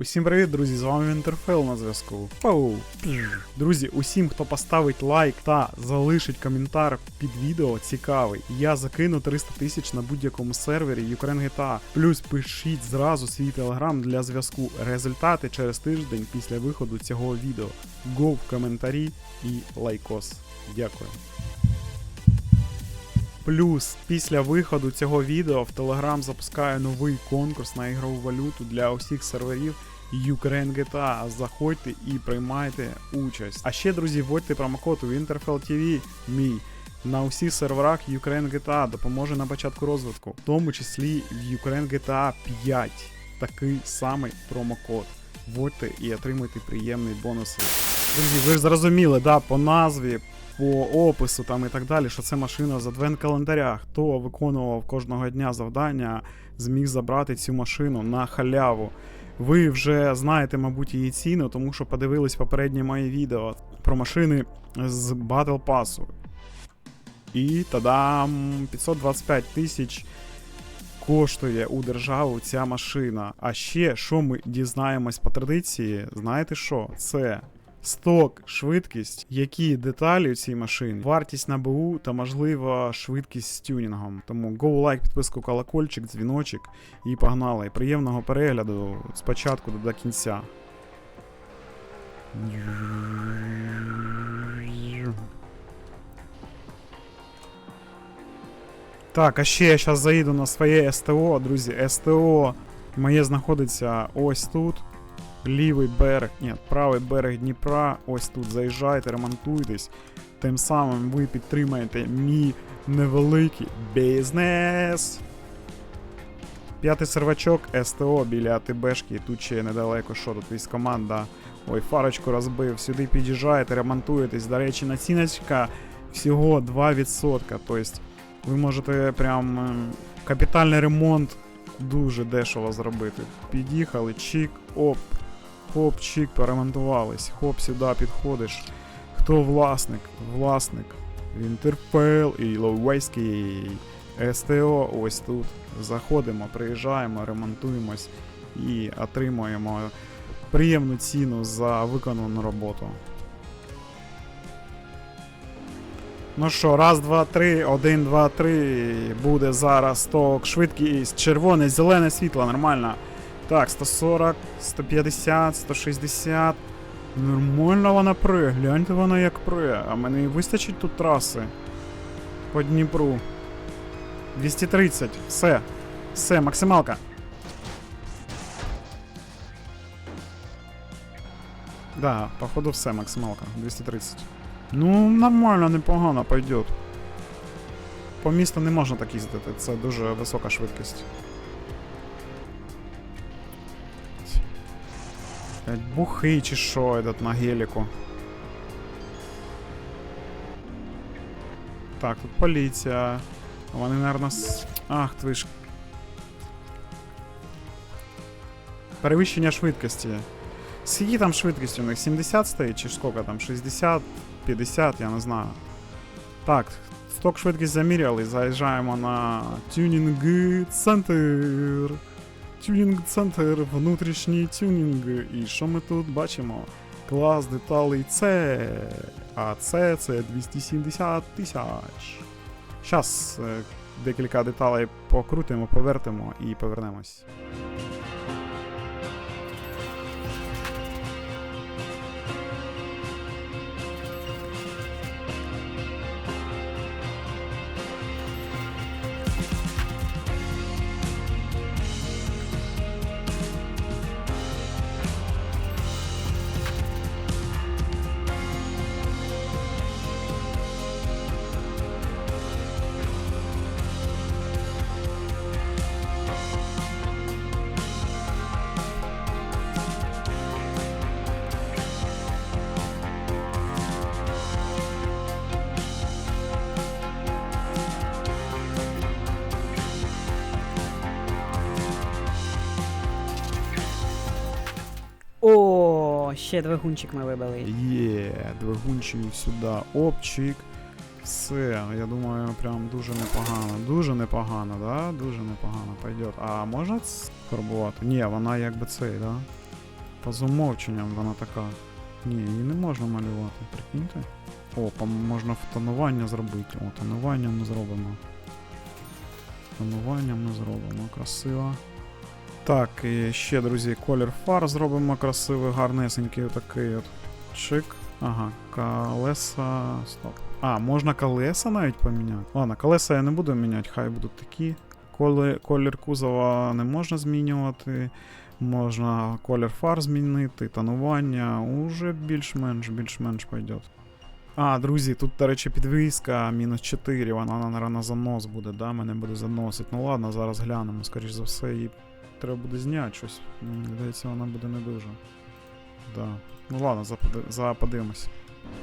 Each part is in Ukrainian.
Усім привіт, друзі! З вами Вінтерфел на зв'язку. Пау! Друзі, усім, хто поставить лайк та залишить коментар під відео, цікавий. Я закину 300 тисяч на будь-якому сервері Ukraine GTA. Плюс пишіть зразу свій телеграм для зв'язку. Результати через тиждень після виходу цього відео. Го в коментарі і лайкос. Дякую. Плюс після виходу цього відео в Telegram запускаю новий конкурс на ігрову валюту для усіх серверів Ukraine GTA. Заходьте і приймайте участь. А ще, друзі, вводьте промокод Winterfell TV мій на усіх серверах Ukraine GTA допоможе на початку розвитку, в тому числі в Ukraine GTA 5. Такий самий промокод. Вводьте і отримуйте приємний бонуси. Друзі, ви ж зрозуміли, да, по назві, по опису там і так далі, що це машина з адвент-календаря. Хто виконував кожного дня завдання, зміг забрати цю машину на халяву. Ви вже знаєте, мабуть, її ціну, тому що подивились попереднє моє відео про машини з Battle Pass. І тадам! 525 тисяч коштує у державу ця машина. А ще, що ми дізнаємось по традиції, знаєте що? Це сток, швидкість, які деталі у цій машині, вартість на БУ та можливо швидкість з тюнінгом. Тому go лайк, підписку, колокольчик, дзвіночок і погнали. Приємного перегляду спочатку до кінця. Так, а ще я зараз заїду на своє СТО, друзі. СТО моє знаходиться ось тут. Лівий берег, ні, правий берег Дніпра. Ось тут заїжджайте, ремонтуйтесь. Тим самим ви підтримаєте мій невеликий бізнес. П'ятий сервачок СТО біля АТБшки. Тут ще недалеко, що тут військоманда. Ой, фарочку розбив. Сюди під'їжджаєте, ремонтуєтесь. До речі, націночка всього 2%. Тобто ви можете прям е, капітальний ремонт дуже дешево зробити. Під'їхали, чик, оп, хоп, чик, поремонтувались, хоп, сюди підходиш. Хто власник? Власник. Вінтерпел і Ловейський. СТО ось тут. Заходимо, приїжджаємо, ремонтуємось і отримуємо приємну ціну за виконану роботу. Ну що, раз, два, три, один, два, три. Буде зараз сток, швидкість, червоне, зелене світло, нормально. Так, 140, 150, 160. Нормально вона пре, гляньте вона як пре. А мені вистачить тут траси. По Дніпру. 230, все. Все, максималка. Да, походу все, максималка. 230. Ну, нормально, непогано пойдет. По місту не можна так їздити, це дуже висока швидкість. Блядь, Бухий чи що этот на геліку. Так, тут поліція. Вони, наверное, с... Ах, ти ж. Перевищення швидкості. Скільки там швидкість у них? 70 стоїть чи сколько там? 60, 50, я не знаю. Так, сток швидкість заміряли, заїжджаємо на тюнінг центр. Тюнінг центр, внутрішній тюнінг. І що ми тут бачимо? Клас деталей це. А це це 270 тисяч. Щас е, декілька деталей покрутимо, повертимо і повернемось. Ще двигунчик ми вибили. Є, двигунчик сюди, опчик. Все, я думаю, прям дуже непогано. Дуже непогано, да? Дуже непогано пойдет. А можна фарбувати? Ні, вона якби цей, да? По замовченням вона така. Ні, її не можна малювати, прикиньте. О, можна тонування зробити. О, тонування ми зробимо. Тонування ми зробимо. Красиво. Так, і ще, друзі, колір фар зробимо красивий, гарнесенький отакий от. Чик. Ага, колеса. Стоп. А, можна колеса навіть поміняти. Ладно, колеса я не буду міняти, хай будуть такі. Коли, колір кузова не можна змінювати. Можна колір фар змінити, тонування. Уже більш-менш, більш-менш пойдет. А, друзі, тут, до речі, підвіска мінус 4, вона, наверное, занос буде, да? Мене буде заносити. Ну ладно, зараз глянемо. Скоріш за все, її треба буде зняти щось. Здається, вона буде не дуже. Да. Ну ладно, заподи... заподивимось.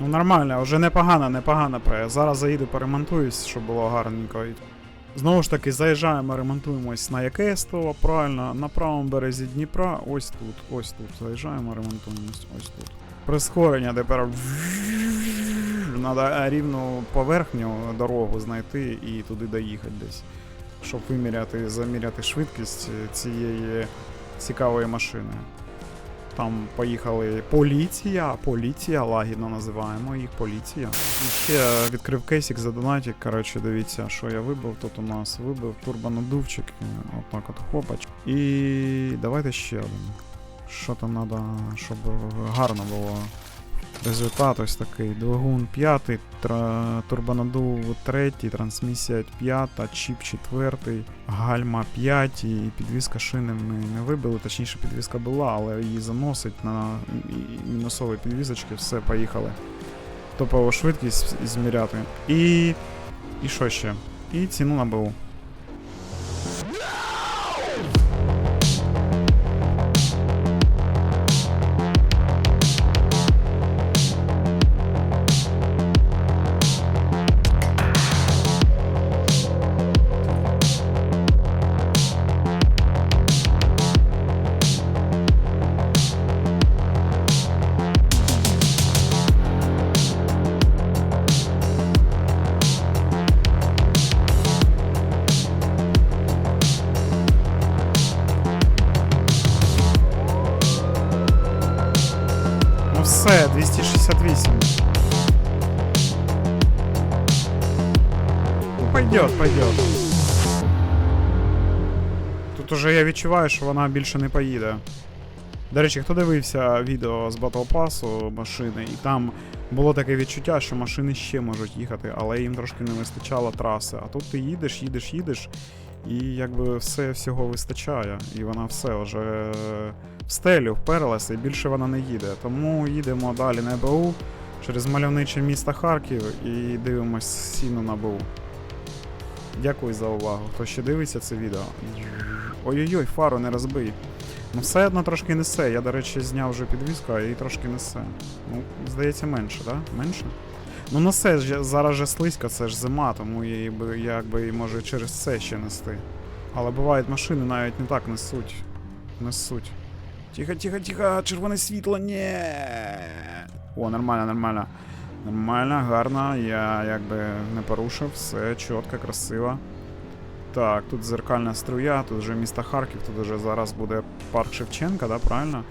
Ну нормально, вже непогано, непогано. Зараз заїду поремонтуюсь, щоб було гарненько. Знову ж таки, заїжджаємо, ремонтуємось на яке СТО, правильно, на правому березі Дніпра, ось тут, ось тут. Заїжджаємо, ремонтуємось, ось тут. Прискорення тепер. Треба рівну поверхню дорогу знайти і туди доїхати десь. Щоб виміряти, заміряти швидкість цієї цікавої машини. Там поїхали поліція, поліція, лагідно називаємо їх поліція. І ще відкрив кейсик за донатик. Коротше, дивіться, що я вибив. Тут у нас вибив турбонадувчик. Отак от хопач. І давайте ще один. Що там треба, щоб гарно було. Результат ось такий. Двигун 5, тра... турбонадув 3, трансмісія 5, чіп 4, гальма 5 і підвізка шини ми не вибили. Точніше, підвізка була, але її заносить на мінусові підвізочки, все, поїхали. Топову швидкість зміряти. І. І що ще? І ціну на БУ. Тут уже я відчуваю, що вона більше не поїде. До речі, хто дивився відео з Battle Pass машини, і там було таке відчуття, що машини ще можуть їхати, але їм трошки не вистачало траси. А тут ти їдеш, їдеш, їдеш, і якби все всього вистачає. І вона все вже в стелю вперлася і більше вона не їде. Тому їдемо далі на БУ через мальовниче місто Харків і дивимось сіну на БУ. Дякую за увагу. Хто ще дивиться це відео. Ой-ой-ой, фару не розбий. Ну все одно трошки несе. Я, до речі, зняв вже підвіску, а її трошки несе. Ну, здається, менше, так? Да? Менше? Ну несе ж зараз же слизько, це ж зима, тому її би якби може через це ще нести. Але бувають машини навіть не так несуть. Несуть. Тихо, тихо, тихо, червоне світло, ні. О, нормально, нормально. Нормально, гарно, я якби не порушив, все чітко, красиво. Так, тут зеркальна струя, тут вже місто Харків, тут вже зараз буде парк Шевченка, да, правильно?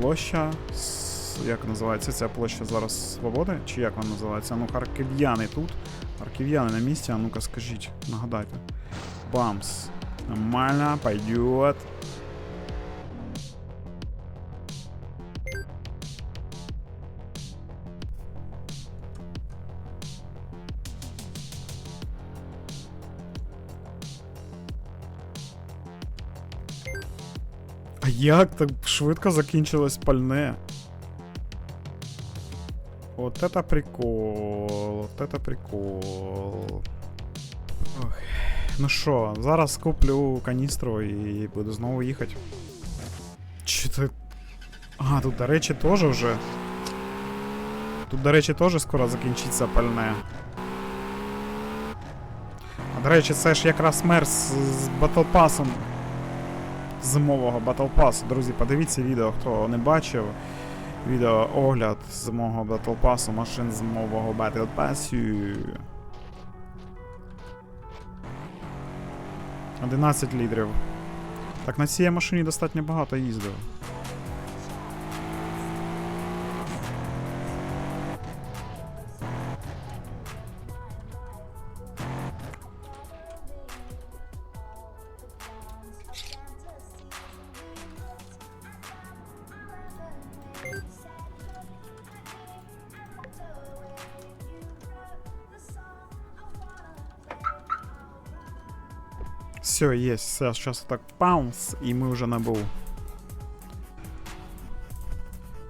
Площа. Як називається ця площа зараз Свободи? Чи як вона називається? Ну, харків'яни тут. Харків'яни на місці, а ну-ка скажіть, нагадайте. Бамс. Нормально, пойдет. А як так швидко закінчилось пальне? Вот это прикол, вот это прикол. Ох. Ну що, зараз куплю каністру і буду знову їхати. Чи це. А, тут, до речі, теж вже. Тут, до речі, теж скоро закінчиться пальне. А до речі, це ж якраз мер з, з батлпасом Зимового Battle Pass. Друзі, подивіться відео, хто не бачив. Відео огляд зимового Battle Pass, машин зимового Battle Pass. 11 літрів. Так на цій машині достатньо багато їздив. Все, є, все, зараз так паунс, і ми вже на БУ.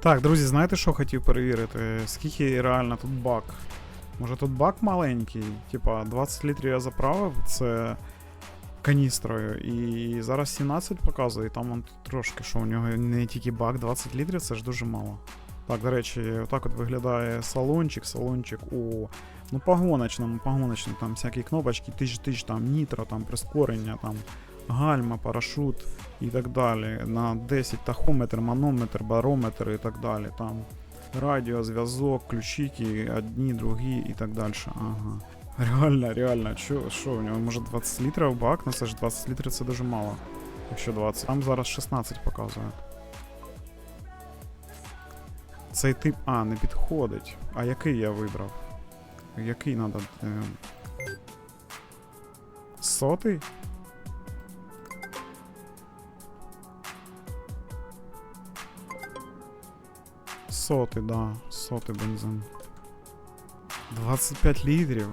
Так, друзі, знаєте, що хотів перевірити? Скільки реально тут бак? Може тут бак маленький? Типа 20 літрів я заправив, це каністрою, і зараз 17 показує, і там он трошки, що у нього не тільки бак, 20 літрів, це ж дуже мало. Так, до речі, отак от виглядає салончик, салончик у ну, погоночному, погоночному, там всякі кнопочки, тисяч, там нітро, там прискорення, там гальма, парашут і так далі. На 10 тахометр, манометр, барометр і так далі. Там радіо, зв'язок, ключики, одні, другі і так далі. Ага. Реально, реально, що, що у нього може 20 літрів бак, ну це ж 20 літрів це дуже мало. Якщо 20. Там зараз 16 показує. Цей тип. А, не підходить. А який я вибрав? Який. Е... Сотий? Сотий, да, сотий бензин. 25 літрів.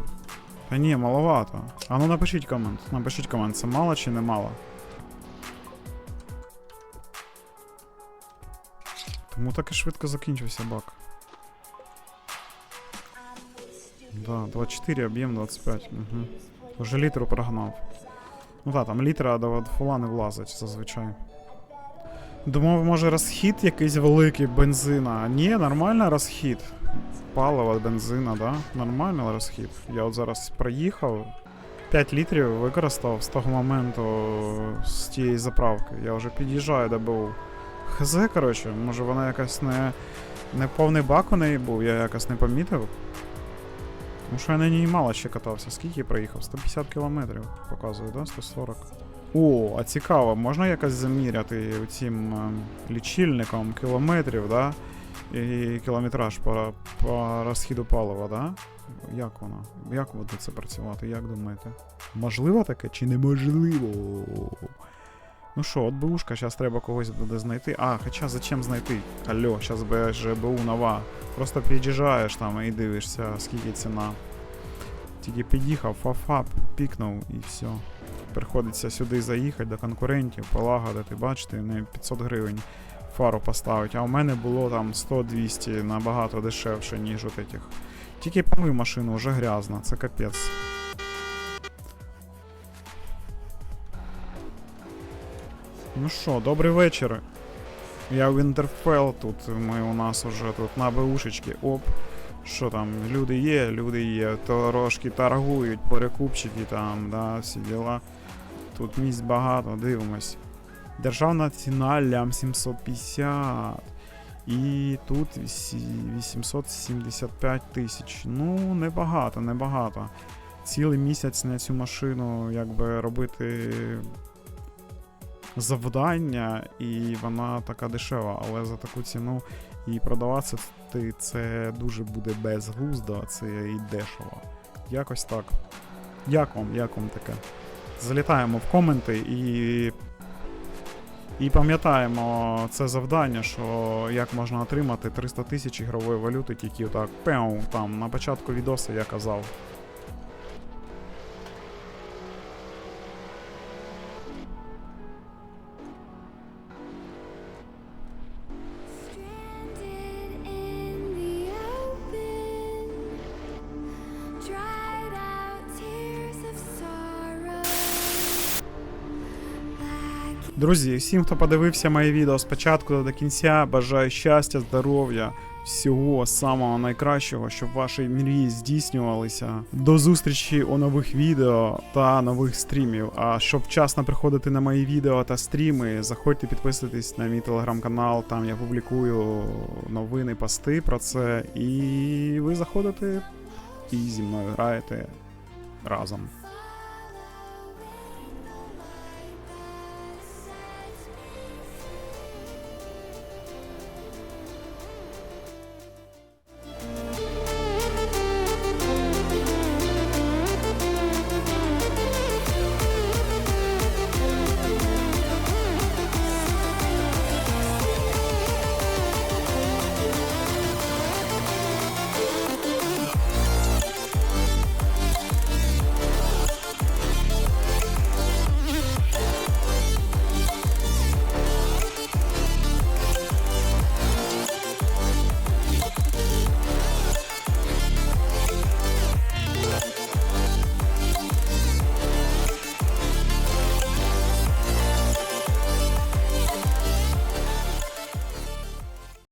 Та ні, маловато. А ну напишіть комент. Напишіть комент, це мало чи не мало. Тому так і швидко закінчився бак. Да, 24, об'єм 25. Угу. Уже літру прогнав. Ну так, там літра до фула не влазить зазвичай. Думав, може розхід якийсь великий бензина. Ні, нормальний розхід. Палива, бензина, да? Нормальний розхід. Я от зараз проїхав. 5 літрів використав з того моменту з тієї заправки. Я вже під'їжджаю до БУ. Хз, коротше, може вона якась не. Не повний бак у неї був, я якось не помітив. Тому що я на ній мало ще катався. Скільки я проїхав? 150 кілометрів показує, да? 140. О, а цікаво, можна якось заміряти цим ем, лічильником кілометрів, да? І кілометраж по, по розхіду палива, да? Як воно? Як буде це працювати? Як думаєте? Можливо таке чи неможливо? Ну що, от БУшка, зараз треба когось буде знайти. А, хоча зачем знайти? Алло, зараз БУ нова. Просто під'їжджаєш там і дивишся, скільки ціна. Тільки під'їхав, фафап, пікнув і все. Приходиться сюди заїхати до конкурентів, полагодити, бачите, не 500 гривень фару поставити. А у мене було там 100-200 набагато дешевше, ніж от этих. Тільки помив машину, вже грязно, це капець. Ну що, добрий вечір. Я Вінтерфелл тут. Ми у нас уже тут на БУшечки. Оп. Що там, люди є, люди є, трошки торгують, перекупчики там, да, всі діла. Тут місць багато, дивимось. Державна ціна лям 750. І тут 875 тисяч. Ну, небагато, небагато. Цілий місяць на цю машину якби робити завдання, і вона така дешева, але за таку ціну і продаватися ти- це дуже буде безглуздо, це і дешево. Якось так. Як вам, як вам таке? Залітаємо в коменти і. І пам'ятаємо це завдання, що як можна отримати 300 тисяч ігрової валюти тільки отак пеу, там на початку відоса я казав. Друзі, всім, хто подивився моє відео спочатку до кінця, бажаю щастя, здоров'я, всього самого найкращого, щоб ваші мрії здійснювалися. До зустрічі у нових відео та нових стрімів. А щоб вчасно приходити на мої відео та стріми, заходьте підписуйтесь на мій телеграм-канал. Там я публікую новини, пости про це. І ви заходите і зі мною граєте разом.